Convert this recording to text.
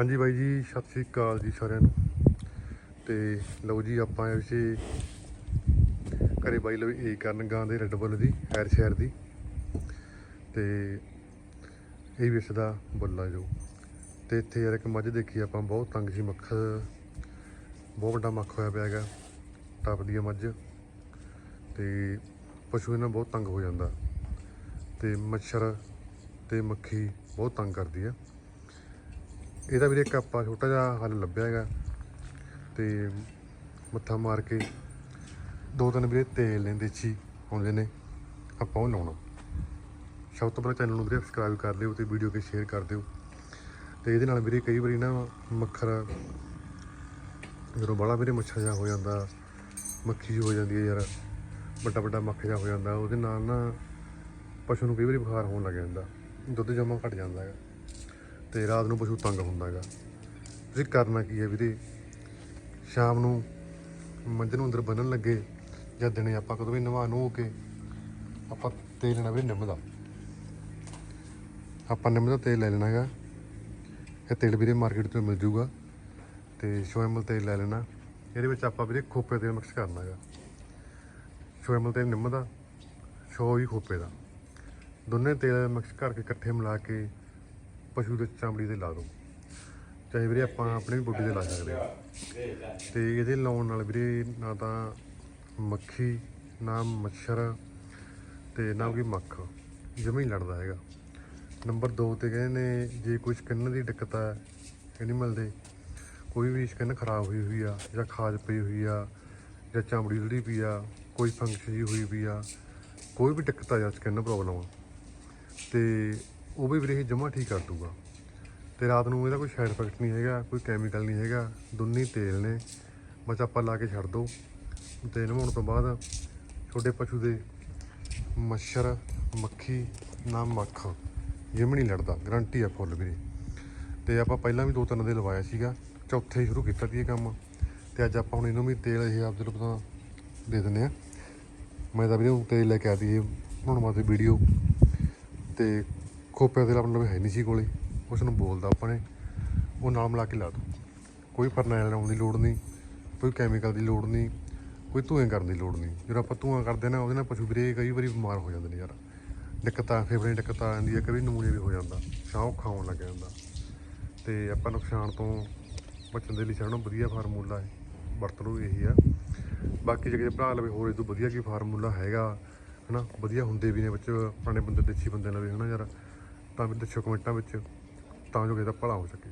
ਹਾਂਜੀ ਬਾਈ ਜੀ, ਸਤਿ ਸ੍ਰੀ ਅਕਾਲ ਜੀ ਸਾਰਿਆਂ ਨੂੰ। ਤੇ ਲਓ ਜੀ, ਆਪਾਂ ਆਏ ਘਰੇ ਬਾਈ ਲਵੇ ਇਹ ਕਰਨ ਗਾਂ ਦੇ ਰੈੱਡ ਬੁੱਲ ਦੀ ਹੈਰ ਸ਼ਹਿਰ ਦੀ। ਤੇ ਇਹ ਵਿਸ਼ ਦਾ ਬੁੱਲਾ ਜੋ। ਤੇ ਇੱਥੇ ਯਾਰ ਇੱਕ ਮੱਝ ਦੇਖੀ, ਆਪਾਂ ਬਹੁਤ ਤੰਗ ਸੀ, ਮੱਖ, ਬਹੁਤ ਵੱਡਾ ਮੱਖ ਹੋਇਆ ਪਿਆ ਹੈਗਾ, ਟੱਪਦੀ ਆ ਮੱਝ। ਤੇ ਪਸ਼ੂ ਇਹਨਾਂ ਬਹੁਤ ਤੰਗ ਹੋ ਜਾਂਦਾ। ਤੇ ਮੱਛਰ ਤੇ ਮੱਖੀ ਬਹੁਤ ਤੰਗ ਕਰਦੀ ਆ। ਇਹਦਾ ਵੀਰੇ ਇੱਕ ਆਪਾਂ ਛੋਟਾ ਜਿਹਾ ਹੱਲ ਲੱਭਿਆ ਹੈਗਾ ਤੇ ਮੱਥਾ ਮਾਰ ਕੇ ਦੋ ਤਿੰਨ ਵੀਰੇ ਤੇਲ ਲੈਂਦੇ ਦੇਸੀ ਆਉਂਦੇ ਨੇ, ਆਪਾਂ ਉਹ ਲਾਉਣਾ। ਸਭ ਤੋਂ ਪਹਿਲਾਂ ਚੈਨਲ ਨੂੰ ਵੀਰੇ ਸਬਸਕ੍ਰਾਈਬ ਕਰ ਲਿਓ ਤੇ ਵੀਡੀਓ ਕੇ ਸ਼ੇਅਰ ਕਰ ਦਿਓ। ਤੇ ਇਹਦੇ ਨਾਲ ਵੀਰੇ ਕਈ ਵਾਰੀ ਨਾ ਮੱਖਰ ਜਦੋਂ ਬੜਾ ਵੀਰੇ ਮੱਛਰ ਜਿਹਾ ਹੋ ਜਾਂਦਾ, ਮੱਖੀ ਜਿਹੀ ਹੋ ਜਾਂਦੀ ਹੈ ਯਾਰ, ਵੱਡਾ ਵੱਡਾ ਮੱਖ ਜਿਹਾ ਹੋ ਜਾਂਦਾ, ਉਹਦੇ ਨਾਲ ਨਾ ਪਸ਼ੂ ਨੂੰ ਕਈ ਵਾਰੀ ਬੁਖਾਰ ਹੋਣ ਲੱਗ ਜਾਂਦਾ, ਦੁੱਧ ਜਮਾ ਘਟ ਜਾਂਦਾ ਹੈਗਾ। ਤੇ ਰਾਤ ਨੂੰ ਪਸ਼ੂ ਤੰਗ ਹੁੰਦਾ ਹੈਗਾ। ਤੁਸੀਂ ਕਰਨਾ ਕੀ ਹੈ ਵੀਰੇ? ਸ਼ਾਮ ਨੂੰ ਮੱਝ ਨੂੰ ਅੰਦਰ ਬੰਨਣ ਲੱਗੇ ਜਾਂ ਦਿਨੇ ਆਪਾਂ ਕਦੋਂ ਵੀ ਨਵਾ ਨੂੰ ਹੋ ਕੇ ਆਪਾਂ ਤੇਲ ਲੈਣਾ ਵੀਰੇ ਨਿੰਮ ਦਾ। ਆਪਾਂ ਨਿੰਮ ਦਾ ਤੇਲ ਲੈ ਲੈਣਾ ਹੈਗਾ। ਇਹ ਤੇਲ ਵੀਰੇ ਮਾਰਕੀਟ ਤੋਂ ਮਿਲ ਜੂਗਾ ਤੇ ਸ਼ੋਇਮਲ ਤੇਲ ਲੈ ਲੈਣਾ। ਇਹਦੇ ਵਿੱਚ ਆਪਾਂ ਵੀਰੇ ਖੋਪੇ ਤੇਲ ਮਿਕਸ ਕਰਨਾ ਹੈਗਾ। ਸ਼ੋਇਮਲ ਤੇਲ ਨਿੰਮ ਦਾ ਸ਼ੋ ਵੀ ਖੋਪੇ ਦਾ। ਦੋਨੇ ਤੇਲ ਮਿਕਸ ਕਰਕੇ ਇਕੱਠੇ ਮਿਲਾ ਕੇ ਪਸ਼ੂ ਦੇ ਚਮੜੀ ਤੇ ਲਾ ਦਿਓ ਚਾਹੇ ਵੀਰੇ ਆਪਾਂ ਆਪਣੇ ਵੀ ਬੋਡੀ ਤੇ ਲਾ ਸਕਦੇ ਹਾਂ। ਤੇ ਇਹਦੇ ਲਾਉਣ ਨਾਲ ਵੀਰੇ ਨਾ ਤਾਂ ਮੱਖੀ, ਨਾ ਮੱਛਰ ਤੇ ਨਾ ਕੋਈ ਮੱਖ। ਜਮੀ ਲੜਦਾ ਹੈਗਾ। ਨੰਬਰ 2 ਤੇ ਕਹਿੰਦੇ ਨੇ, ਜੇ ਕੋਈ ਸਕਿਨ ਦੀ ਦਿੱਕਤ ਹੈ ਐਨੀਮਲ ਦੇ, ਕੋਈ ਵੀ ਸਕਿਨ ਖਰਾਬ ਹੋਈ ਹੋਈ ਆ, ਜਾਂ ਖਾਜ ਪਈ ਹੋਈ ਆ, ਜਾਂ ਚਮੜੀ ਜਿਹੜੀ ਪਈ ਆ, ਕੋਈ ਫੰਕਸ਼ਨ ਜੀ ਹੋਈ ਪਈ ਆ, ਕੋਈ ਵੀ ਦਿੱਕਤ ਆ ਜਾਂ ਸਕਿਨ ਪ੍ਰੋਬਲਮ ਆ। ਤੇ ਉਹ ਵੀ ਵੀਰੇ ਜਮਾ ਠੀਕ ਕਰ ਦੂਗਾ। ਤੇ ਰਾਤ ਨੂੰ ਇਹਦਾ ਕੋਈ ਸਾਈਡ ਇਫੈਕਟ ਨਹੀਂ ਹੈਗਾ, ਕੋਈ ਕੈਮੀਕਲ ਨਹੀਂ ਹੈਗਾ, ਦੁੰਨੀ ਤੇਲ ਨੇ। ਬਸ ਆਪਾਂ ਲਾ ਕੇ ਛੱਡ ਦੋ। ਤੇ ਨਹਾਉਣ ਤੋਂ ਬਾਅਦ ਛੋਟੇ ਪਸ਼ੂ ਦੇ ਮੱਛਰ, ਮੱਖੀ ਨਾ ਮੱਖ ਜਿਮ ਨਹੀਂ ਲੜਦਾ। ਗਰੰਟੀ ਆ ਫੁੱਲ ਵੀਰੇ। ਤੇ ਆਪਾਂ ਪਹਿਲਾਂ ਵੀ ਦੋ ਤਿੰਨ ਦੇ ਲਵਾਇਆ ਸੀਗਾ। ਚੌਥੇ ਹੀ ਸ਼ੁਰੂ ਕੀਤਾ ਸੀ ਇਹ ਕੰਮ। ਤੇ ਅੱਜ ਆਪਾਂ ਹੁਣ ਇਹਨੂੰ ਵੀ ਤੇਲ ਇਹ ਆਪ ਜਦੋਂ ਪਤਾ ਦੇ ਦਿੰਦੇ ਆ। ਮੈਂ ਤਾਂ ਵੀਰੇ ਉਹ ਤੇਲ ਲੈ ਕੇ ਆਦੀ ਇਹ। ਹੁਣ ਵਾਸਤੇ ਵੀਡੀਓ ਤੇ ਖੋਪਿਆਂ ਦੇ ਆਪਣੇ ਲਵੇ ਹੈ ਨਹੀਂ ਸੀ ਕੋਲੇ ਉਸ ਨੂੰ ਬੋਲਦਾ ਆਪਾਂ ਨੇ ਉਹ ਨਾਲ ਮਿਲਾ ਕੇ ਲਾ ਦੋ। ਕੋਈ ਫਰਨੈਲ ਲਾਉਣ ਦੀ ਲੋੜ ਨਹੀਂ, ਕੋਈ ਕੈਮੀਕਲ ਦੀ ਲੋੜ ਨਹੀਂ, ਕੋਈ ਧੂਏ ਕਰਨ ਦੀ ਲੋੜ ਨਹੀਂ। ਜਦੋਂ ਆਪਾਂ ਧੂਆਂ ਕਰਦੇ ਨਾ, ਉਹਦੇ ਨਾਲ ਪਸ਼ੂ ਵੀਰੇ ਕਈ ਵਾਰੀ ਬਿਮਾਰ ਹੋ ਜਾਂਦੇ ਨੇ ਯਾਰ। ਦਿੱਕਤਾਂ ਫੇਫੜੇ ਦੀ ਦਿੱਕਤ ਆ ਜਾਂਦੀ ਹੈ ਕਈ ਨਮੂਨੇ ਵੀ ਹੋ ਜਾਂਦਾ ਸਾਹ ਔਖਾ ਹੋਣ ਲੱਗ ਜਾਂਦਾ। ਤੇ ਆਪਾਂ ਨੁਕਸਾਨ ਤੋਂ ਬਚਣ ਦੇ ਲਈ ਸਾਰਿਆਂ ਨੂੰ ਵਧੀਆ ਫਾਰਮੂਲਾ ਹੈ ਵਰਤ ਲਓ ਇਹੀ ਆ। ਬਾਕੀ ਜੇ ਭਰਾ ਲਵੇ, ਹੋਰ ਇਹ ਤੋਂ ਵਧੀਆ ਕੀ ਫਾਰਮੂਲਾ ਹੈਗਾ, ਹਨਾ? ਵਧੀਆ ਹੁੰਦੇ ਵੀ ਨੇ ਵਿੱਚ, ਪੁਰਾਣੇ ਬੰਦੇ, ਦੇਸੀ ਬੰਦੇ ਲਵੇ ਹਨਾ ਯਾਰ? ਤਾਂ ਵੀ ਦੱਸੋ ਕਮੈਂਟਾਂ ਵਿੱਚ ਤਾਂ ਜੋ ਕਿਸੇ ਦਾ ਭਲਾ ਹੋ ਸਕੇ।